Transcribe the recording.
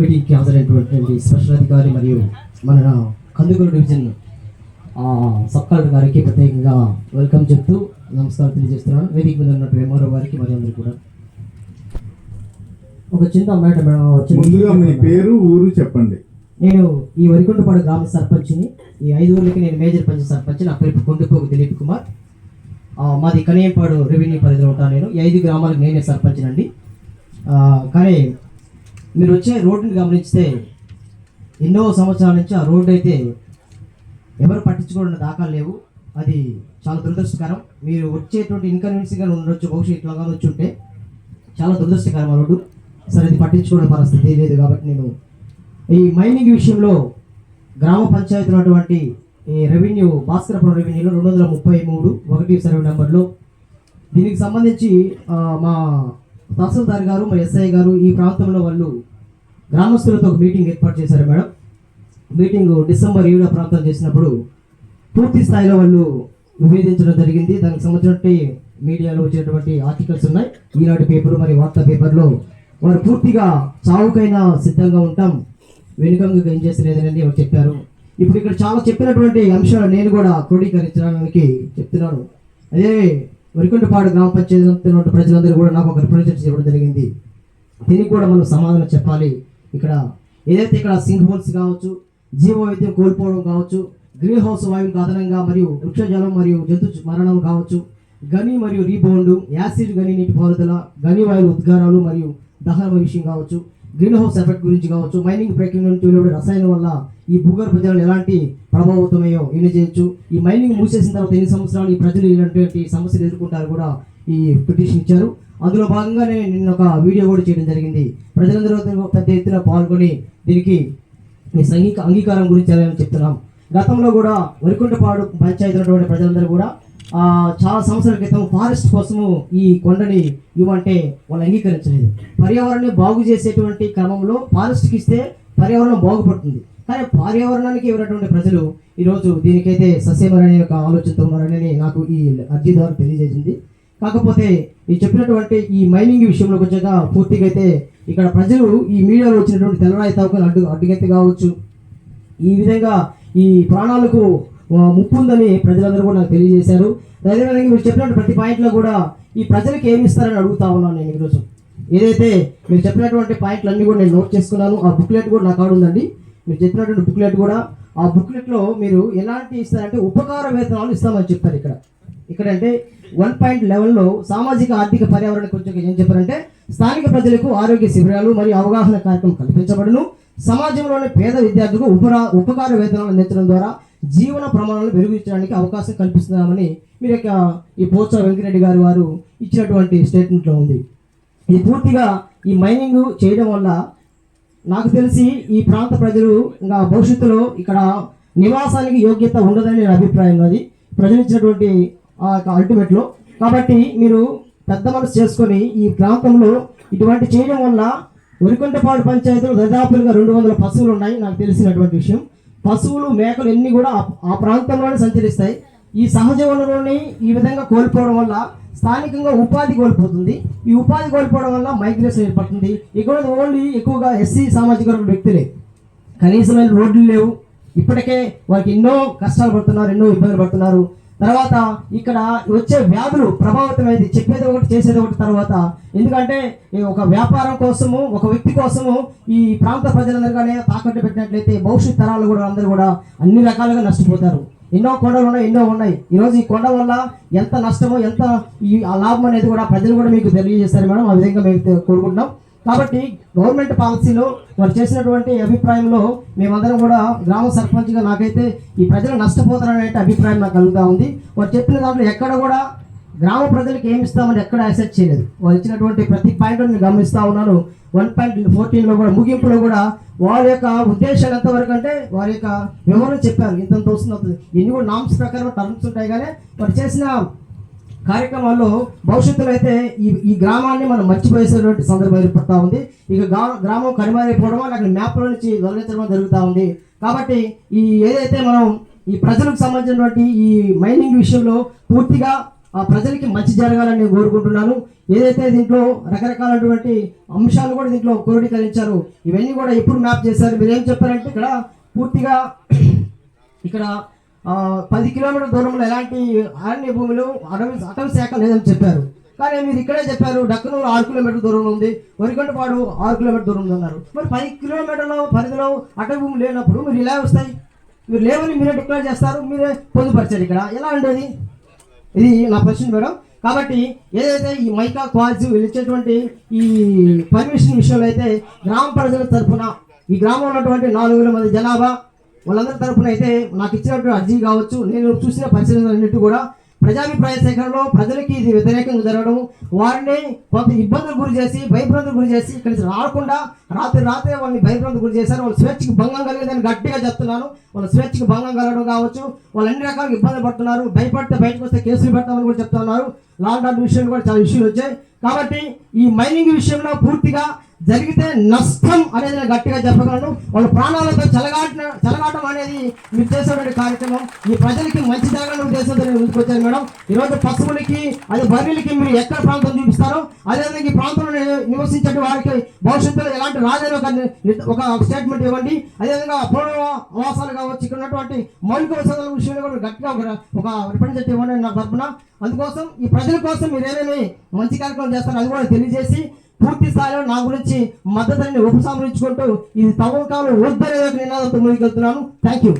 మీటింగ్కి హాజరైనటువంటి స్పెషల్ అధికారి మరియు మన కందుకూరు డివిజన్ సబ్ కలెక్టర్ గారికి ప్రత్యేకంగా వెల్కమ్ చెప్తూ నమస్కారం తెలియజేస్తున్నాను. వేదిక మీద ఉన్నటువంటి ఎంఆర్ఓ గారికి మరియు అందరూ కూడా. ఒక చిన్న మాట ముందుగా మీ పేరు ఊరు చెప్పండి. నేను ఈ వరికొండపాడు గ్రామ సర్పంచ్ని ఈ ఐదు ఊర్లకి నేను మేజర్ పంచ సర్పంచ్ నా పేరు కొండపోగు దిలీప్ కుమార్. మాది కనియంపాడు రెవెన్యూ పరిధిలో ఉంటాను నేను. ఈ ఐదు గ్రామాలకు నేనే సర్పంచ్నండి. ఆ, కానీ మీరు వచ్చే రోడ్డుని గమనిస్తే ఎన్నో సంవత్సరాల నుంచి ఆ రోడ్డు అయితే ఎవరు పట్టించుకోవడం దాఖలు లేవు. అది చాలా దురదృష్టకరం. మీరు వచ్చేటువంటి ఇన్కన్వీనియన్స్గా ఉండొచ్చు బహుశా ఇట్లాగా వచ్చి ఉంటే చాలా దురదృష్టకరం ఆ రోడ్డు. సరే అది పట్టించుకోవడం పరిస్థితి లేదు కాబట్టి నేను ఈ మైనింగ్ విషయంలో గ్రామ పంచాయతీలో అటువంటి ఈ రెవెన్యూ భాస్కరపురం రెవెన్యూలో రెండు వందల ముప్పై మూడు ఒకటి సర్వే నెంబర్లో. దీనికి సంబంధించి మా తహసీల్దార్ గారు మా ఎస్ఐ గారు ఈ ప్రాంతంలో వాళ్ళు గ్రామస్తులతో ఒక మీటింగ్ ఏర్పాటు చేశారు మేడం. మీటింగ్ డిసెంబర్ ఏడో ప్రాంతం చేసినప్పుడు పూర్తి స్థాయిలో వాళ్ళు విభేదించడం జరిగింది. దానికి సంబంధించినటువంటి మీడియాలో వచ్చేటువంటి ఆర్టికల్స్ ఉన్నాయి. ఈనాటి పేపర్ మరియు వార్తా పేపర్లో వారు పూర్తిగా చావుకైనా సిద్ధంగా ఉంటాం. వెనుకంగా ఏం చేసలేదని వారు చెప్పారు. ఇప్పుడు ఇక్కడ చాలా చెప్పినటువంటి అంశాలు నేను కూడా క్రోడీకరించడానికి చెప్తున్నాను. అదే వరికొండపాడు గ్రామ పంచాయతీ ప్రజలందరూ కూడా నాకు ఒక రిప్రజెంట్ చేయడం జరిగింది. దీనికి కూడా మనం సమాధానం చెప్పాలి. ఇక్కడ ఏదైతే ఇక్కడ సింక్ హోల్స్ కావచ్చు జీవ వైద్యం కోల్పోవడం కావచ్చు గ్రీన్ హౌస్ వాయువులకు అదనంగా మరియు వృక్షజలం మరియు జంతు మరణం కావచ్చు గని మరియు రీబౌండ్ యాసిడ్ గని నీటి పారుదల గని వాయువు ఉద్గారాలు మరియు దహన విషయం కావచ్చు గ్రీన్ హౌస్ ఎఫెక్ట్ గురించి కావచ్చు మైనింగ్ బ్రేకింగ్ నుంచి వెలువడే రసాయనం వల్ల ఈ భూగర్భ జలాలు ఎలాంటి ప్రభావితమయ్యో ఏమి చేయొచ్చు ఈ మైనింగ్ మూసేసిన తర్వాత ఎన్ని సంవత్సరాలు ఈ ప్రజలు ఇలాంటి సమస్యలు ఎదుర్కొంటారు కూడా ఈ పిటిషన్ ఇచ్చారు. అందులో భాగంగానే నిన్న ఒక వీడియో కూడా చేయడం జరిగింది. ప్రజలందరూ పెద్ద ఎత్తున పాల్గొని దీనికి మీ సంగీక అంగీకారం గురించి అని చెప్తున్నాం. గతంలో కూడా వరికుంటపాడు పంచాయతీ ఉన్నటువంటి ప్రజలందరూ కూడా చాలా సంవత్సరాల క్రితం ఫారెస్ట్ కోసము ఈ కొండని ఇవ్వంటే వాళ్ళు అంగీకరించలేదు. పర్యావరణాన్ని బాగు చేసేటువంటి క్రమంలో ఫారెస్ట్కి ఇస్తే పర్యావరణం బాగుపడుతుంది. కానీ పర్యావరణానికి ఇవ్వనటువంటి ప్రజలు ఈరోజు దీనికైతే సస్యమరనే ఒక ఆలోచనతో ఉన్నారని నాకు ఈ అర్జీదారు తెలియజేసింది. కాకపోతే ఈ చెప్పినటువంటి ఈ మైనింగ్ విషయంలోకి వచ్చాక పూర్తిగా అయితే ఇక్కడ ప్రజలు ఈ మీడియాలో వచ్చినటువంటి తెల్లరాయి తవ్వకాలు అడ్డు అడ్డుగెత్తి కావచ్చు. ఈ విధంగా ఈ ప్రాణాలకు ముప్పు ఉందని ప్రజలందరూ కూడా నాకు తెలియజేశారు. అదేవిధంగా మీరు చెప్పినట్టు ప్రతి పాయింట్లో కూడా ఈ ప్రజలకు ఏమి ఇస్తారని అడుగుతా ఉన్నాను నేను ఈరోజు. ఏదైతే మీరు చెప్పినటువంటి పాయింట్లు అన్నీ కూడా నేను నోట్ చేసుకున్నాను. ఆ బుక్లెట్ కూడా నా కాడ ఉందండి. మీరు చెప్పినటువంటి బుక్లెట్ కూడా ఆ బుక్లెట్లో మీరు ఎలాంటి ఇస్తారంటే ఉపకార వేతనాలు ఇస్తామని చెప్తారు ఇక్కడ. ఇక్కడ అంటే వన్ పాయింట్ లెవెల్లో సామాజిక ఆర్థిక పర్యావరణ కొంచెం ఏం చెప్పారంటే స్థానిక ప్రజలకు ఆరోగ్య శిబిరాలు మరియు అవగాహన కార్యక్రమం కల్పించబడును. సమాజంలోని పేద విద్యార్థులకు ఉపరా ఉపకార వేతనాలు అందించడం ద్వారా జీవన ప్రమాణాలను మెరుగుపరచడానికి అవకాశం కల్పిస్తున్నామని మీరు యొక్క ఈ పోచ వెంకరెడ్డి గారు వారు ఇచ్చినటువంటి స్టేట్మెంట్లో ఉంది. ఇది పూర్తిగా ఈ మైనింగ్ చేయడం వల్ల నాకు తెలిసి ఈ ప్రాంత ప్రజలు ఇంకా భవిష్యత్తులో ఇక్కడ నివాసానికి యోగ్యత ఉండదని నేను అభిప్రాయం అది. ప్రజలు ఇచ్చినటువంటి అల్టిమేట్లో కాబట్టి మీరు పెద్ద మనసు చేసుకొని ఈ ప్రాంతంలో ఇటువంటి చేయడం వల్ల వరికొంటపాడు పంచాయతీలో దాదాపులుగా రెండు వందల పశువులు ఉన్నాయి నాకు తెలిసినటువంటి విషయం. పశువులు మేకలు ఎన్ని కూడా ఆ- ప్రాంతంలోనే సంచరిస్తాయి. ఈ సహజ వనరులని ఈ విధంగా కోల్పోవడం వల్ల స్థానికంగా ఉపాధి కోల్పోతుంది. ఈ ఉపాధి కోల్పోవడం వల్ల మైగ్రేషన్ ఏర్పడుతుంది. ఇక్కడ ఓన్లీ ఎక్కువగా ఎస్సీ సామాజిక వర్గ వ్యక్తులే. కనీసమైన రోడ్లు లేవు. ఇప్పటికే వారికి ఎన్నో కష్టాలు పడుతున్నారు ఎన్నో ఇబ్బందులు పడుతున్నారు. తర్వాత ఇక్కడ వచ్చే వ్యాధులు ప్రభావితమైంది చెప్పేది ఒకటి చేసేది ఒకటి తర్వాత. ఎందుకంటే ఈ ఒక వ్యాపారం కోసము ఒక వ్యక్తి కోసము ఈ ప్రాంత ప్రజలందరికీ తాకట్టు పెట్టినట్లయితే భవిష్యత్ తరాలు కూడా అందరూ కూడా అన్ని రకాలుగా నష్టపోతారు. ఎన్నో కొండలు ఉన్నాయి ఎన్నో ఉన్నాయి. ఈరోజు ఈ కొండ వల్ల ఎంత నష్టమో ఎంత ఈ ఆ లాభం అనేది కూడా ప్రజలు కూడా మీకు తెలియజేస్తారు మేడం. ఆ విధంగా మేము కోరుకుంటున్నాం. కాబట్టి గవర్నమెంట్ పాలసీలో వారు చేసినటువంటి అభిప్రాయంలో మేమందరం కూడా గ్రామ సర్పంచ్గా నాకైతే ఈ ప్రజలు నష్టపోతారనే అభిప్రాయం నాకు కలుగుతూ ఉంది. వారు చెప్పిన దాంట్లో ఎక్కడ కూడా గ్రామ ప్రజలకు ఏమి ఇస్తామని ఎక్కడ యాక్సెప్ట్ చేయలేదు. వారు ఇచ్చినటువంటి ప్రతి పాయింట్ నేను గమనిస్తూ ఉన్నాను. వన్ పాయింట్ ఫోర్టీన్లో కూడా ముగింపులో కూడా వారి యొక్క ఉద్దేశాలు ఎంతవరకు అంటే వారి యొక్క వివరణ చెప్పారు. ఇంతంత వస్తుంది ఇన్ని కూడా నామ్స్ ప్రకారం టర్మ్స్ ఉంటాయి కానీ వారు చేసిన కార్యక్రమాల్లో భవిష్యత్తులో అయితే ఈ ఈ గ్రామాన్ని మనం మర్చిపోయేసేటువంటి సందర్భం ఏర్పడతా ఉంది. ఇక గా- గ్రామం కనుమరైపోవడమో లేక మ్యాప్లో నుంచి తొలగించడం జరుగుతూ ఉంది. కాబట్టి ఈ ఏదైతే మనం ఈ ప్రజలకు సంబంధించినటువంటి ఈ మైనింగ్ విషయంలో పూర్తిగా ఆ ప్రజలకి మంచి జరగాలని నేను కోరుకుంటున్నాను. ఏదైతే దీంట్లో రకరకాలైనటువంటి అంశాలు కూడా దీంట్లో క్రోడీకరించారు ఇవన్నీ కూడా ఎప్పుడు మ్యాప్ చేశారు. మీరు ఏం చెప్పారంటే ఇక్కడ పూర్తిగా ఇక్కడ పది కిలోమీటర్ల దూరంలో ఎలాంటి అరణ్య భూములు అటవీ అటవీ శాఖ లేదని చెప్పారు. కానీ మీరు ఇక్కడే చెప్పారు డక్కనూరు ఆరు కిలోమీటర్ దూరంలో ఉంది వరికంటపాడు ఆరు కిలోమీటర్ దూరంలో ఉన్నారు. మరి పది కిలోమీటర్ల పరిధిలో అటవీ భూమి లేనప్పుడు మీరు ఇలా వస్తాయి? మీరు లేవని మీరే డిక్లేర్ చేస్తారు మీరే పొందుపరిచారు ఇక్కడ. ఎలా ఉండేది? ఇది నా ప్రశ్న మేడం. కాబట్టి ఏదైతే ఈ మైకా క్వాల్స్ వీళ్ళు ఇచ్చేటువంటి ఈ పర్మిషన్ విషయంలో అయితే గ్రామ ప్రజల తరఫున ఈ గ్రామంలో ఉన్నటువంటి నాలుగు వేల మంది జనాభా వాళ్ళందరి తరఫున అయితే నాకు ఇచ్చినటువంటి అర్జీ కావచ్చు నేను చూసిన పరిశీలనలన్నిటి కూడా ప్రజాభిప్రాయ సేకరణలో ప్రజలకి ఇది వ్యతిరేకంగా జరగడం వారిని కొంత ఇబ్బందులు గురి చేసి భయభ్రాంతులు గురి చేసి కలిసి రాకుండా రాత్రి రాత్రే వాళ్ళని భయభ్రాంతులు గురి చేశారు. వాళ్ళ స్వేచ్ఛకి భంగం కలిగేదని గట్టిగా చెప్తున్నాను. వాళ్ళ స్వేచ్ఛకి భంగం కలగడం కావచ్చు వాళ్ళు అన్ని రకాలుగా ఇబ్బందులు పడుతున్నారు. భయపడితే బయటకు వస్తే కేసులు పెడతామని కూడా చెప్తున్నారు. లాండ్ ఆర్డర్ విషయంలో కూడా చాలా ఇష్యూలు వచ్చాయి. కాబట్టి ఈ మైనింగ్ విషయంలో పూర్తిగా జరిగితే నష్టం అనేది నేను గట్టిగా చెప్పగలను. వాళ్ళ ప్రాణాలతో చెలగాటిన చెలగాటం అనేది మీరు చేసేటువంటి కార్యక్రమం. ఈ ప్రజలకి మంచి జరగాలని ఉద్దేశంతో నేను ముందుకు మేడం. ఈరోజు పశువులకి అది బర్రెలకి మీరు ఎక్కడ ప్రాంతం చూపిస్తారో అదేవిధంగా ఈ ప్రాంతంలో నివసించే వారికి భవిష్యత్తులో ఎలాంటి రాజైన ఒక ఒక స్టేట్మెంట్ ఇవ్వండి. అదేవిధంగా పూర్వవాసాలు కావచ్చు ఇక్కడ ఉన్నటువంటి మౌలిక వసతుల విషయంలో కూడా గట్టిగా ఒక ఒక చెట్టు ఇవ్వండి నా తరఫున అందుకోసం ఈ ప్రజల కోసం మీరు ఏమేమి మంచి కార్యక్రమం చేస్తారో అది కూడా తెలియజేసి పూర్తి స్థాయిలో నా గురించి మద్దతుని ఉపసంహరించుకుంటూ ఇది తవ్వకాలు వద్దనే నినాదంతో ముందుకెళ్తున్నాను థ్యాంక్ యూ